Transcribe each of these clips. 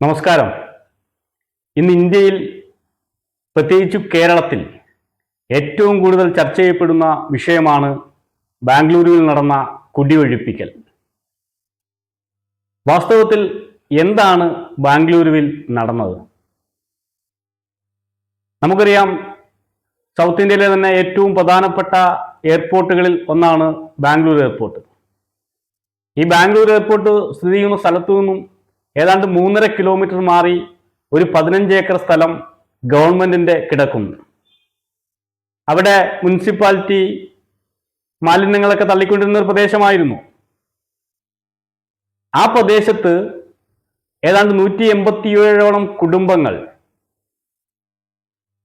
നമസ്കാരം. ഇന്ന് ഇന്ത്യയിൽ പ്രത്യേകിച്ചു കേരളത്തിൽ ഏറ്റവും കൂടുതൽ ചർച്ച ചെയ്യപ്പെടുന്ന വിഷയമാണ് ബാംഗ്ലൂരുവിൽ നടന്ന കുടിയൊഴിപ്പിക്കൽ. വാസ്തവത്തിൽ എന്താണ് ബാംഗ്ലൂരുവിൽ നടന്നത്? നമുക്കറിയാം സൗത്ത് ഇന്ത്യയിലെ തന്നെ ഏറ്റവും പ്രധാനപ്പെട്ട എയർപോർട്ടുകളിൽ ഒന്നാണ് ബാംഗ്ലൂർ എയർപോർട്ട്. ഈ ബാംഗ്ലൂർ എയർപോർട്ട് സ്ഥിതി ചെയ്യുന്ന സ്ഥലത്തു നിന്നും ഏതാണ്ട് മൂന്നര കിലോമീറ്റർ മാറി ഒരു പതിനഞ്ച് ഏക്കർ സ്ഥലം ഗവൺമെന്റിന്റെ കിടക്കുന്നു. അവിടെ മുനിസിപ്പാലിറ്റി മാലിന്യങ്ങളൊക്കെ തള്ളിക്കൊണ്ടിരുന്ന ഒരു പ്രദേശമായിരുന്നു. ആ പ്രദേശത്ത് ഏതാണ്ട് നൂറ്റി എൺപത്തിയേഴോളം കുടുംബങ്ങൾ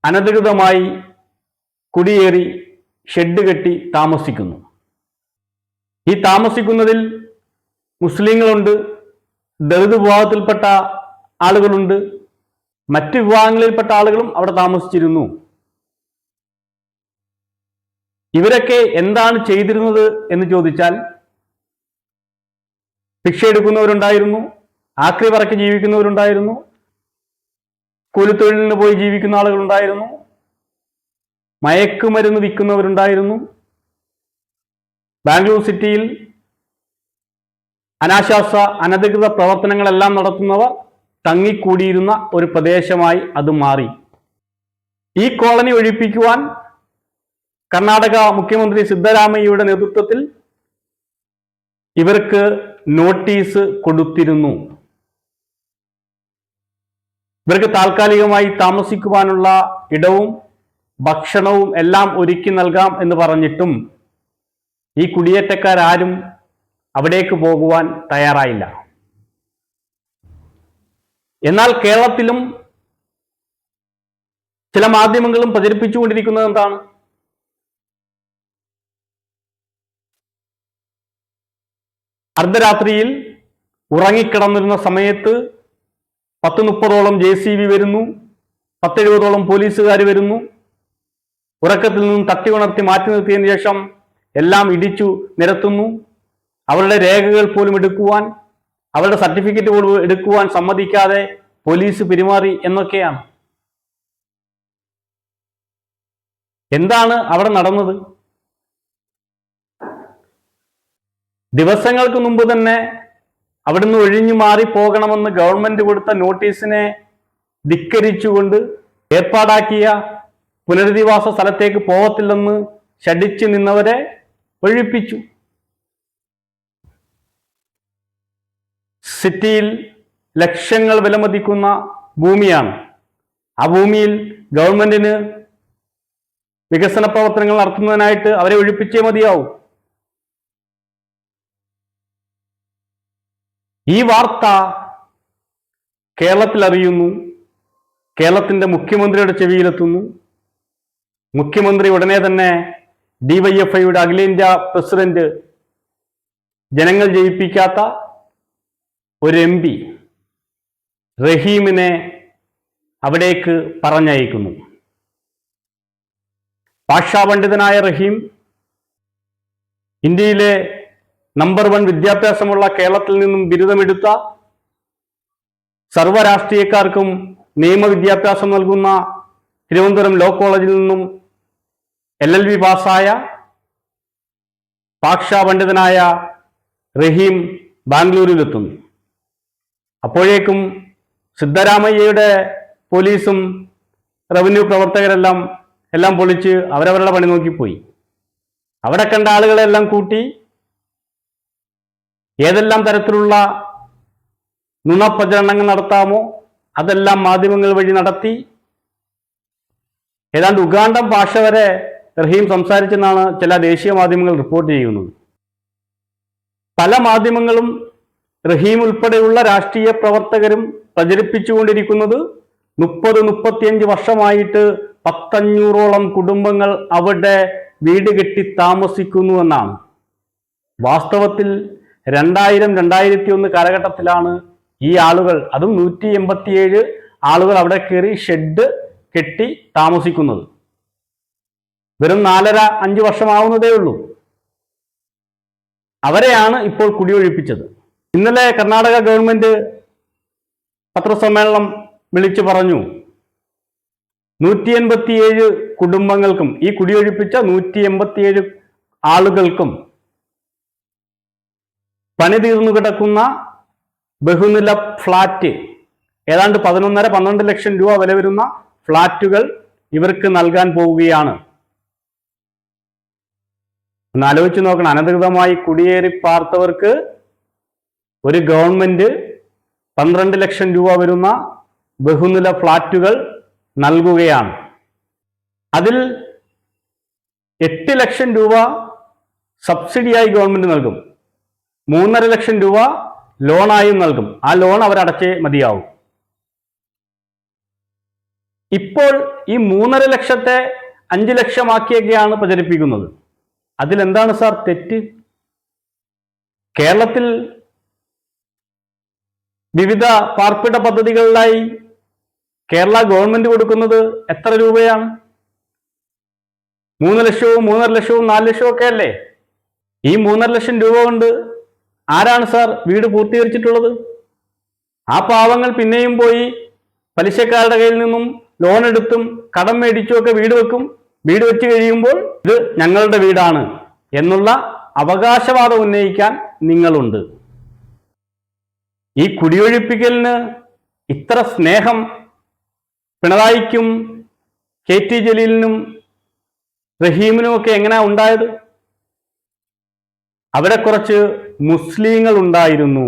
അനധികൃതമായി കുടിയേറി ഷെഡ് കെട്ടി താമസിക്കുന്നു. ഈ താമസിക്കുന്നതിൽ മുസ്ലിങ്ങളുണ്ട് ദളിത് വിഭാഗത്തിൽപ്പെട്ട ആളുകളുണ്ട്. മറ്റ് വിഭാഗങ്ങളിൽപ്പെട്ട ആളുകളും അവിടെ താമസിച്ചിരുന്നു. ഇവരൊക്കെ എന്താണ് ചെയ്തിരുന്നത് എന്ന് ചോദിച്ചാൽ ഭിക്ഷ എടുക്കുന്നവരുണ്ടായിരുന്നു ആക്രി പറക്കി ജീവിക്കുന്നവരുണ്ടായിരുന്നു കൂലിത്തൊഴിലിന് പോയി ജീവിക്കുന്ന ആളുകളുണ്ടായിരുന്നു മയക്കുമരുന്ന് വിൽക്കുന്നവരുണ്ടായിരുന്നു. ബാംഗ്ലൂർ സിറ്റിയിൽ അനാശാസ അനധികൃത പ്രവർത്തനങ്ങളെല്ലാം നടത്തുന്നവർ തങ്ങിക്കൂടിയിരുന്ന ഒരു പ്രദേശമായി അത് മാറി. ഈ കോളനി ഒഴിപ്പിക്കുവാൻ കർണാടക മുഖ്യമന്ത്രി സിദ്ധരാമയ്യയുടെ നേതൃത്വത്തിൽ ഇവർക്ക് നോട്ടീസ് കൊടുത്തിരുന്നു. ഇവർക്ക് താൽക്കാലികമായി താമസിക്കുവാനുള്ള ഇടവും ഭക്ഷണവും എല്ലാം ഒരുക്കി നൽകാം എന്ന് പറഞ്ഞിട്ടും ഈ കുടിയേറ്റക്കാരും അവിടേക്ക് പോകുവാൻ തയ്യാറായില്ല. എന്നാൽ കേരളത്തിലും ചില മാധ്യമങ്ങളും പ്രചരിപ്പിച്ചുകൊണ്ടിരിക്കുന്നത് എന്താണ്? അർദ്ധരാത്രിയിൽ ഉറങ്ങിക്കിടന്നിരുന്ന സമയത്ത് പത്ത് മുപ്പതോളം ജെ സി ബി വരുന്നു പത്തെഴുപതോളം പോലീസുകാർ വരുന്നു. ഉറക്കത്തിൽ നിന്നും തട്ടി ഉണർത്തി മാറ്റി നിർത്തിയതിനു ശേഷം എല്ലാം ഇടിച്ചു നിരത്തുന്നു. അവരുടെ രേഖകൾ പോലും എടുക്കുവാൻ അവരുടെ സർട്ടിഫിക്കറ്റ് പോലും എടുക്കുവാൻ സമ്മതിക്കാതെ പോലീസ് പെരുമാറി എന്നൊക്കെയാണ്. എന്താണ് അവിടെ നടന്നത്? ദിവസങ്ങൾക്ക് മുമ്പ് തന്നെ അവിടുന്ന് ഒഴിഞ്ഞു മാറി പോകണമെന്ന് ഗവൺമെന്റ് കൊടുത്ത നോട്ടീസിനെ ധിക്കരിച്ചുകൊണ്ട് ഏർപ്പാടാക്കിയ പുനരധിവാസ സ്ഥലത്തേക്ക് പോകത്തില്ലെന്ന് ഷടിച്ചു നിന്നവരെ ഒഴിപ്പിച്ചു. സിറ്റിയിൽ ലക്ഷങ്ങൾ വിലമതിക്കുന്ന ഭൂമിയാണ്. ആ ഭൂമിയിൽ ഗവൺമെന്റിന് വികസന പ്രവർത്തനങ്ങൾ നടത്തുന്നതിനായിട്ട് അവരെ ഒഴിപ്പിച്ചേ മതിയാവും. ഈ വാർത്ത കേരളത്തിൽ അറിയുന്നു. കേരളത്തിന്റെ മുഖ്യമന്ത്രിയുടെ ചെവിയിലെത്തുന്നു. മുഖ്യമന്ത്രി ഉടനെ തന്നെ ഡിവൈഎഫ്ഐയുടെ അഖിലേന്ത്യാ പ്രസിഡന്റ് ജനങ്ങൾ ജയിപ്പിക്കാത്ത ഒരു എം പി റഹീമിനെ അവിടേക്ക് പറഞ്ഞയക്കുന്നു. ഭാഷാപണ്ഡിതനായ റഹീം ഇന്ത്യയിലെ നമ്പർ വൺ വിദ്യാഭ്യാസമുള്ള കേരളത്തിൽ നിന്നും ബിരുദമെടുത്ത സർവരാഷ്ട്രീയക്കാർക്കും നിയമവിദ്യാഭ്യാസം നൽകുന്ന തിരുവനന്തപുരം ലോ കോളേജിൽ നിന്നും എൽ എൽ ബി പാസ്സായ ഭാഷാപണ്ഡിതനായ റഹീം ബാംഗ്ലൂരിലെത്തുന്നു. അപ്പോഴേക്കും സിദ്ധരാമയ്യയുടെ പോലീസും റവന്യൂ പ്രവർത്തകരെല്ലാം എല്ലാം പൊളിച്ച് അവരവരുടെ പണി നോക്കിപ്പോയി. അവിടെ കണ്ട ആളുകളെല്ലാം കൂട്ടി ഏതെല്ലാം തരത്തിലുള്ള നുണപ്രചരണങ്ങൾ നടത്താമോ അതെല്ലാം മാധ്യമങ്ങൾ വഴി നടത്തി. ഏതാണ്ട് ഉഗാണ്ടം ഭാഷ വരെ റഹീം സംസാരിച്ചെന്നാണ് ചില ദേശീയ മാധ്യമങ്ങൾ റിപ്പോർട്ട് ചെയ്യുന്നത്. പല മാധ്യമങ്ങളും റഹീം ഉൾപ്പെടെയുള്ള രാഷ്ട്രീയ പ്രവർത്തകരും പ്രചരിപ്പിച്ചുകൊണ്ടിരിക്കുന്നത് മുപ്പത് മുപ്പത്തിയഞ്ച് വർഷമായിട്ട് പത്തഞ്ഞൂറോളം കുടുംബങ്ങൾ അവിടെ വീട് കെട്ടി താമസിക്കുന്നു എന്നാണ്. വാസ്തവത്തിൽ രണ്ടായിരം രണ്ടായിരത്തി ഒന്ന് കാലഘട്ടത്തിലാണ് ഈ ആളുകൾ അതും നൂറ്റി എൺപത്തിയേഴ് ആളുകൾ അവിടെ കയറി ഷെഡ് കെട്ടി താമസിക്കുന്നത്. വെറും നാലര അഞ്ച് വർഷമാവുന്നതേ ഉള്ളൂ. അവരെയാണ് ഇപ്പോൾ കുടിയൊഴിപ്പിച്ചത്. ഇന്നലെ കർണാടക ഗവൺമെന്റ് പത്രസമ്മേളനം വിളിച്ചു പറഞ്ഞു. നൂറ്റി എൺപത്തിയേഴ് കുടുംബങ്ങൾക്കും ഈ കുടിയൊഴിപ്പിച്ച നൂറ്റി എൺപത്തിയേഴ് ആളുകൾക്കും പണി തീർന്നു കിടക്കുന്ന ബഹുനില ഫ്ലാറ്റ് ഏതാണ്ട് പതിനൊന്നര പന്ത്രണ്ട് ലക്ഷം രൂപ വില വരുന്ന ഫ്ലാറ്റുകൾ ഇവർക്ക് നൽകാൻ പോവുകയാണ്. ഒന്ന് ആലോചിച്ച് നോക്കണം. അനധികൃതമായി കുടിയേറി പാർത്തവർക്ക് ഒരു ഗവൺമെന്റ് പന്ത്രണ്ട് ലക്ഷം രൂപ വരുന്ന ബഹുനില ഫ്ലാറ്റുകൾ നൽകുകയാണ്. അതിൽ എട്ട് ലക്ഷം രൂപ സബ്സിഡിയായി ഗവൺമെന്റ് നൽകും. മൂന്നര ലക്ഷം രൂപ ലോണായും നൽകും. ആ ലോൺ അവരടച്ചേ മതിയാവും. ഇപ്പോൾ ഈ മൂന്നര ലക്ഷത്തെ അഞ്ച് ലക്ഷമാക്കിയൊക്കെയാണ് പ്രചരിപ്പിക്കുന്നത്. അതിലെന്താണ് സാർ തെറ്റ്? കേരളത്തിൽ വിവിധ പാർപ്പിട പദ്ധതികളിലായി കേരള ഗവൺമെന്റ് കൊടുക്കുന്നത് എത്ര രൂപയാണ്? മൂന്ന് ലക്ഷവും മൂന്നര ലക്ഷവും നാല് ലക്ഷവും ഒക്കെ അല്ലേ? ഈ മൂന്നര ലക്ഷം രൂപ കൊണ്ട് ആരാണ് സാർ വീട് പൂർത്തീകരിച്ചിട്ടുള്ളത്? ആ പാവങ്ങൾ പിന്നെയും പോയി പലിശക്കാരുടെ കയ്യിൽ നിന്നും ലോൺ എടുത്തും കടം മേടിച്ചും ഒക്കെ വീട് വെക്കും. വീട് വെച്ച് കഴിയുമ്പോൾ ഇത് ഞങ്ങളുടെ വീടാണ് എന്നുള്ള അവകാശവാദം ഉന്നയിക്കാൻ നിങ്ങളുണ്ട്. ഈ കുടിയൊഴിപ്പിക്കലിന് ഇത്ര സ്നേഹം പിണറായിക്കും കെ ടി ജലീലിനും റഹീമിനും ഒക്കെ എങ്ങനെയാ ഉണ്ടായത്? അവിടെ കുറച്ച് മുസ്ലിങ്ങൾ ഉണ്ടായിരുന്നു.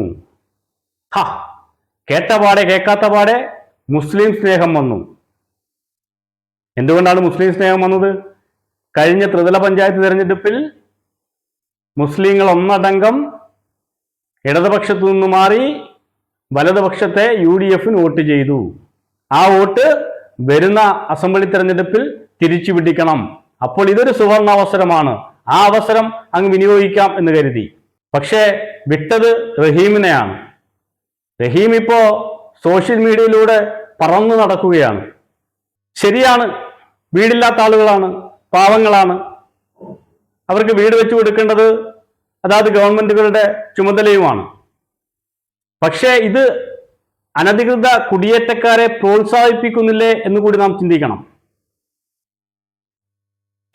ഹ കേട്ട പാടെ കേൾക്കാത്ത പാടെ മുസ്ലിം സ്നേഹം വന്നു. എന്തുകൊണ്ടാണ് മുസ്ലിം സ്നേഹം വന്നത്? കഴിഞ്ഞ ത്രിതല പഞ്ചായത്ത് തിരഞ്ഞെടുപ്പിൽ മുസ്ലിങ്ങൾ ഒന്നടങ്കം ഇടതുപക്ഷത്തു നിന്ന് മാറി വലതുപക്ഷത്തെ യു ഡി എഫിന് വോട്ട് ചെയ്തു. ആ വോട്ട് വരുന്ന അസംബ്ലി തെരഞ്ഞെടുപ്പിൽ തിരിച്ചു പിടിക്കണം. അപ്പോൾ ഇതൊരു സുവർണ അവസരമാണ് ആ അവസരം അങ്ങ് വിനിയോഗിക്കാം എന്ന് കരുതി. പക്ഷേ വിട്ടത് റഹീമിനെയാണ്. റഹീം ഇപ്പോ സോഷ്യൽ മീഡിയയിലൂടെ പറന്നു നടക്കുകയാണ്. ശരിയാണ്. വീടില്ലാത്ത ആളുകളാണ്. പാവങ്ങളാണ്. അവർക്ക് വീട് വെച്ചു കൊടുക്കേണ്ടത് അതാത് ഗവൺമെന്റുകളുടെ ചുമതലയുമാണ്. പക്ഷേ ഇത് അനധികൃത കുടിയേറ്റക്കാരെ പ്രോത്സാഹിപ്പിക്കുന്നില്ലേ എന്ന് കൂടി നാം ചിന്തിക്കണം.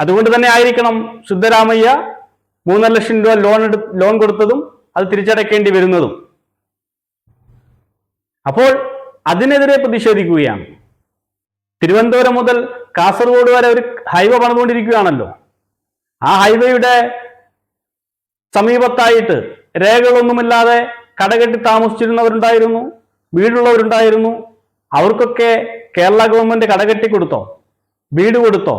അതുകൊണ്ട് തന്നെ ആയിരിക്കണം സിദ്ധരാമയ്യ മൂന്നര ലക്ഷം രൂപ ലോൺ ലോൺ കൊടുത്തതും അത് തിരിച്ചടയ്ക്കേണ്ടി വരുന്നതും. അപ്പോൾ അതിനെതിരെ പ്രതിഷേധിക്കുകയാണ്. തിരുവനന്തപുരം മുതൽ കാസർഗോഡ് വരെ ഒരു ഹൈവേ പണിതുകൊണ്ടിരിക്കുകയാണല്ലോ. ആ ഹൈവേയുടെ സമീപത്തായിട്ട് രേഖകളൊന്നുമില്ലാതെ കടകെട്ടി താമസിച്ചിരുന്നവരുണ്ടായിരുന്നു വീടുള്ളവരുണ്ടായിരുന്നു. അവർക്കൊക്കെ കേരള ഗവൺമെന്റ് കടകെട്ടി കൊടുത്തോ? വീട് കൊടുത്തോ?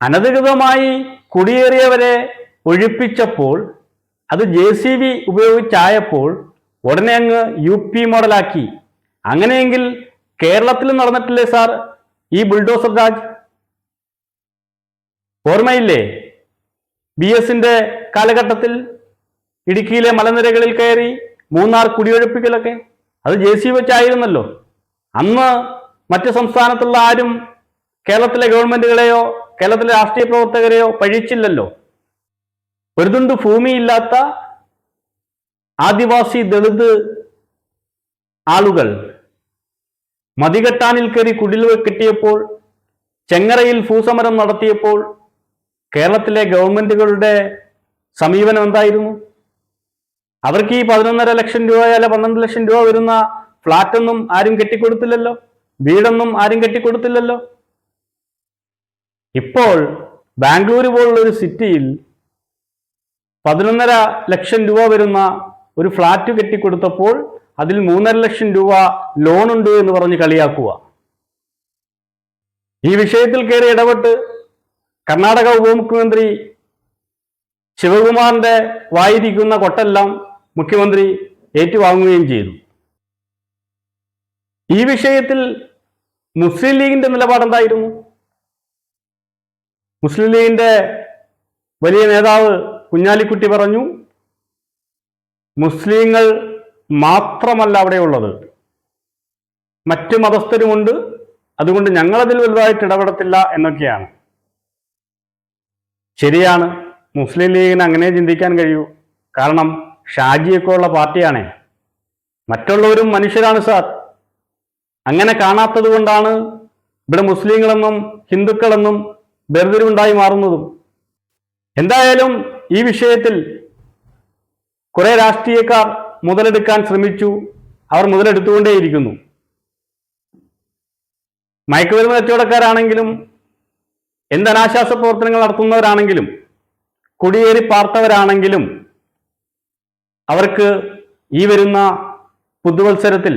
അനധികൃതമായി കുടിയേറിയവരെ ഒഴിപ്പിച്ചപ്പോൾ അത് ജെ സി ബി ഉപയോഗിച്ചായപ്പോൾ ഉടനെ അങ്ങ് യു പി മോഡലാക്കി. അങ്ങനെയെങ്കിൽ കേരളത്തിൽ നടന്നിട്ടില്ലേ സാർ ഈ ബുൾഡോസർ രാജ്? ഓർമ്മയില്ലേ? ബി എസിന്റെ കാലഘട്ടത്തിൽ ഇടുക്കിയിലെ മലനിരകളിൽ കയറി മൂന്നാർ കുടിയൊഴിപ്പിക്കലൊക്കെ. അത് ജെ സി വെച്ചായിരുന്നല്ലോ. അന്ന് മറ്റ് സംസ്ഥാനത്തുള്ള ആരും കേരളത്തിലെ ഗവൺമെന്റുകളെയോ കേരളത്തിലെ രാഷ്ട്രീയ പ്രവർത്തകരെയോ പഴിച്ചില്ലല്ലോ. ഒരു തുണ്ട് ഭൂമിയില്ലാത്ത ആദിവാസി ദളിത് ആളുകൾ മതികെട്ടാനിൽ കയറി കുടിൽ കിട്ടിയപ്പോൾ ചെങ്ങറയിൽ ഭൂസമരം നടത്തിയപ്പോൾ കേരളത്തിലെ ഗവൺമെന്റുകളുടെ സമീപനം എന്തായിരുന്നു? അവർക്ക് ഈ പതിനൊന്നര ലക്ഷം രൂപ അല്ല പന്ത്രണ്ട് ലക്ഷം രൂപ വരുന്ന ഫ്ലാറ്റൊന്നും ആരും കെട്ടിക്കൊടുത്തില്ലല്ലോ? വീടൊന്നും ആരും കെട്ടിക്കൊടുത്തില്ലല്ലോ? ഇപ്പോൾ ബാംഗ്ലൂർ പോലുള്ള ഒരു സിറ്റിയിൽ പതിനൊന്നര ലക്ഷം രൂപ വരുന്ന ഒരു ഫ്ളാറ്റ് കെട്ടിക്കൊടുത്തപ്പോൾ അതിൽ മൂന്നര ലക്ഷം രൂപ ലോൺ ഉണ്ട് എന്ന് പറഞ്ഞ് കളിയാക്കുക. ഈ വിഷയത്തിൽ കയറി ഇടപെട്ട് കർണാടക ഉപമുഖ്യമന്ത്രി ശിവകുമാറിന്റെ വായിരിക്കുന്ന കൊട്ടെല്ലാം മുഖ്യമന്ത്രി ഏറ്റുവാങ്ങുകയും ചെയ്തു. ഈ വിഷയത്തിൽ മുസ്ലിം ലീഗിന്റെ നിലപാടെന്തായിരുന്നു? മുസ്ലിം ലീഗിന്റെ വലിയ നേതാവ് കുഞ്ഞാലിക്കുട്ടി പറഞ്ഞു മുസ്ലിങ്ങൾ മാത്രമല്ല അവിടെയുള്ളത്. മറ്റു മതസ്ഥരുമുണ്ട്. അതുകൊണ്ട് ഞങ്ങളതിൽ വലുതായിട്ട് ഇടപെടത്തില്ല എന്നൊക്കെയാണ്. ശരിയാണ്. മുസ്ലിം ലീഗിന് അങ്ങനെ ചിന്തിക്കാൻ കഴിയൂ. കാരണം ഷാജിയൊക്കെ ഉള്ള പാർട്ടിയാണേ. മറ്റുള്ളവരും മനുഷ്യരാണ് സാർ. അങ്ങനെ കാണാത്തത് കൊണ്ടാണ് ഇവിടെ മുസ്ലിങ്ങളെന്നും ഹിന്ദുക്കളെന്നും വേർതിരിവുണ്ടായി മാറുന്നതും. എന്തായാലും ഈ വിഷയത്തിൽ കുറെ രാഷ്ട്രീയക്കാർ മുതലെടുക്കാൻ ശ്രമിച്ചു. അവർ മുതലെടുത്തുകൊണ്ടേയിരിക്കുന്നു. മയക്കുമരുന്ന് കച്ചവടക്കാരാണെങ്കിലും എന്ത് അനാശാസ പ്രവർത്തനങ്ങൾ നടത്തുന്നവരാണെങ്കിലും കുടിയേറി പാർത്തവരാണെങ്കിലും അവർക്ക് ഈ വരുന്ന പുതുവത്സരത്തിൽ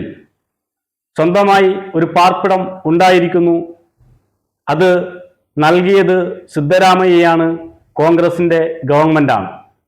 സ്വന്തമായി ഒരു പാർപ്പിടം ഉണ്ടായിരിക്കുന്നു. അത് നൽകിയത് സിദ്ധരാമയ്യയാണ് കോൺഗ്രസിന്റെ ഗവൺമെന്റാണ്.